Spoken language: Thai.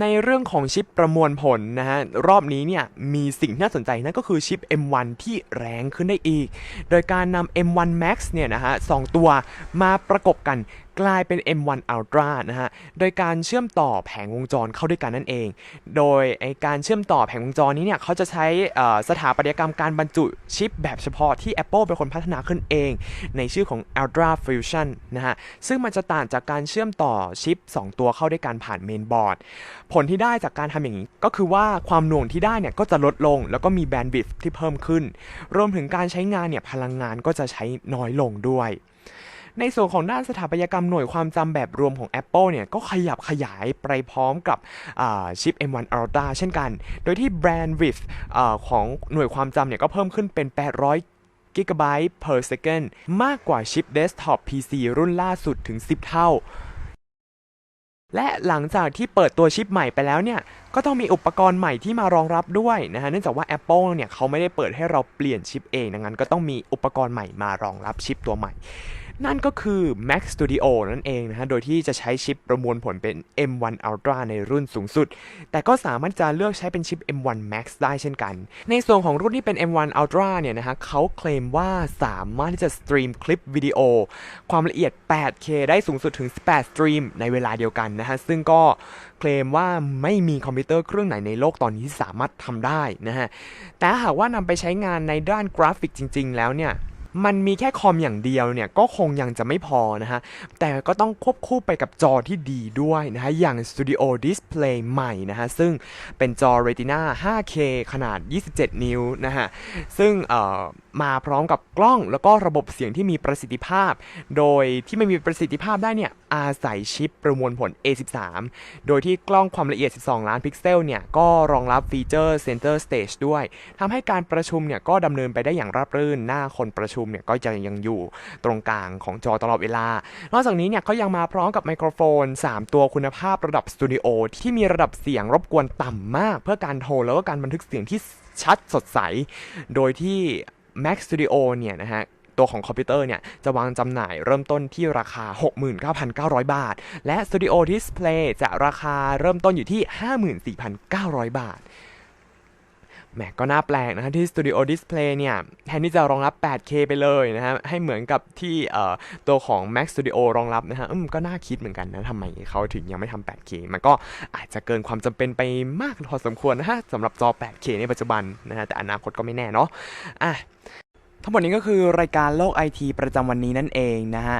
ในเรื่องของชิปประมวลผลนะฮะรอบนี้เนี่ยมีสิ่งที่น่าสนใจนั่นก็คือชิป M1 ที่แรงขึ้นได้อีก โดยการนำ M1 Max เนี่ยนะฮะสองตัวมาประกบกัน กลายเป็น M1 Ultra นะฮะ โดยการเชื่อมต่อแผงวงจรเข้าด้วยกันนั่นเอง โดยไอการเชื่อมต่อแผงวงจรนี้เนี่ยเขาจะใช้สถาปัตยกรรมการบรรจุชิปแบบเฉพาะที่ Apple เป็นคนพัฒนาขึ้นเอง ในชื่อของ Ultra Fusion นะฮะ ซึ่งมันจะต่างจากการเชื่อมต่อชิป 2 ตัวเข้าด้วยกันผ่านเมนบอร์ด ผลที่ได้จากการทำอย่างนี้ ก็คือว่าความหน่วงที่ได้เนี่ยก็จะลดลง แล้วก็มีแบนด์วิดท์ที่เพิ่มขึ้น รวมถึงการใช้งานเนี่ยพลังงานก็จะใช้น้อยลงด้วย ในส่วนของด้านสถาปัตยกรรมหน่วยความจำแบบรวมของ Apple เนี่ยก็ขยับขยายไปพร้อมกับชิป M1 Ultra เช่นกัน โดยที่ bandwidth อ่าของหน่วยความจำเนี่ยก็เพิ่มขึ้นเป็น 800กิกะไบต์ per second มากกว่าชิป desktop PC รุ่นล่าสุดถึง 10 เท่า และหลังจากที่เปิดตัวชิปใหม่ไปแล้วเนี่ย ก็ต้องมีอุปกรณ์ใหม่ที่มารองรับด้วยนะฮะ เนื่องจากว่า Apple เนี่ยเขาไม่ได้เปิดให้เราเปลี่ยนชิปเองดังนั้นก็ต้องมีอุปกรณ์ใหม่มารองรับชิปตัวใหม่ นั่นก็คือ Mac Studio นั่นเองนะฮะ โดยที่จะใช้ชิปประมวลผลเป็น M1 Ultra ในรุ่นสูงสุด แต่ก็สามารถจะเลือกใช้เป็นชิป M1 Max ได้เช่นกัน ในส่วนของรุ่นที่เป็น M1 Ultra เนี่ยนะฮะเขาเคลมว่าสามารถที่จะสตรีมคลิปวิดีโอ ความละเอียด 8K ได้สูงสุดถึง 18 สตรีมในเวลาเดียวกันนะฮะ ซึ่งก็เคลมว่าไม่มีคอมพิวเตอร์เครื่องไหนในโลกตอนนี้ที่สามารถทำได้นะฮะ แต่หากว่านำไปใช้งานในด้านกราฟิกจริง ๆ แล้วเนี่ย มันมีแค่คอมอย่างเดียวเนี่ยก็คงยังจะไม่พอนะฮะ แต่ก็ต้องควบคู่ไปกับจอที่ดีด้วยนะฮะ อย่าง Studio Display ใหม่นะฮะ ซึ่งเป็นจอ Retina 5K ขนาด 27 นิ้วนะฮะ ซึ่งเอ่อมาพร้อมกับกล้องแล้วก็ระบบเสียงที่มีประสิทธิภาพ โดยที่ไม่มีประสิทธิภาพได้เนี่ย อาศัยชิปประมวลผล A13 โดยที่กล้องความละเอียด 12 ล้านพิกเซลเนี่ย ก็รองรับฟีเจอร์ Center Stage ด้วยทำให้การประชุมเนี่ยก็ดำเนินไปได้อย่างราบรื่นหน้าคนประชุมเนี่ยก็จะยังอยู่ตรงกลางของจอตลอดเวลา นอกจากนี้เนี่ยเขายังมาพร้อมกับไมโครโฟน 3 ตัวคุณภาพระดับสตูดิโอที่มีระดับเสียงรบกวนต่ำมาก เพื่อการโทรแล้วก็การบันทึกเสียงที่ชัดสดใส โดยที่ Mac Studio เนี่ยนะฮะตัวของคอมพิวเตอร์เนี่ย จะวางจำหน่ายเริ่มต้นที่ราคา 69,900 บาท และ Studio Display จะราคาเริ่มต้นอยู่ที่ 54,900 บาท แหมก็น่าแปลกนะฮะที่ Studio Display เนี่ยแทนที่จะรองรับ 8K ไปเลยนะฮะให้เหมือนกับที่ตัวของ Mac Studio รองรับนะฮะอืมก็น่าคิดเหมือนกันนะทำไมเขาถึงยังไม่ทำ 8K มันก็อาจจะเกินความจำเป็นไปมากพอสมควรนะฮะสำหรับจอ 8K ในปัจจุบันนะฮะแต่อนาคตก็ไม่แน่เนาะอะทั้งหมดนี้ก็คือรายการโลกไอทีประจำวันนี้นั่นเองนะฮะ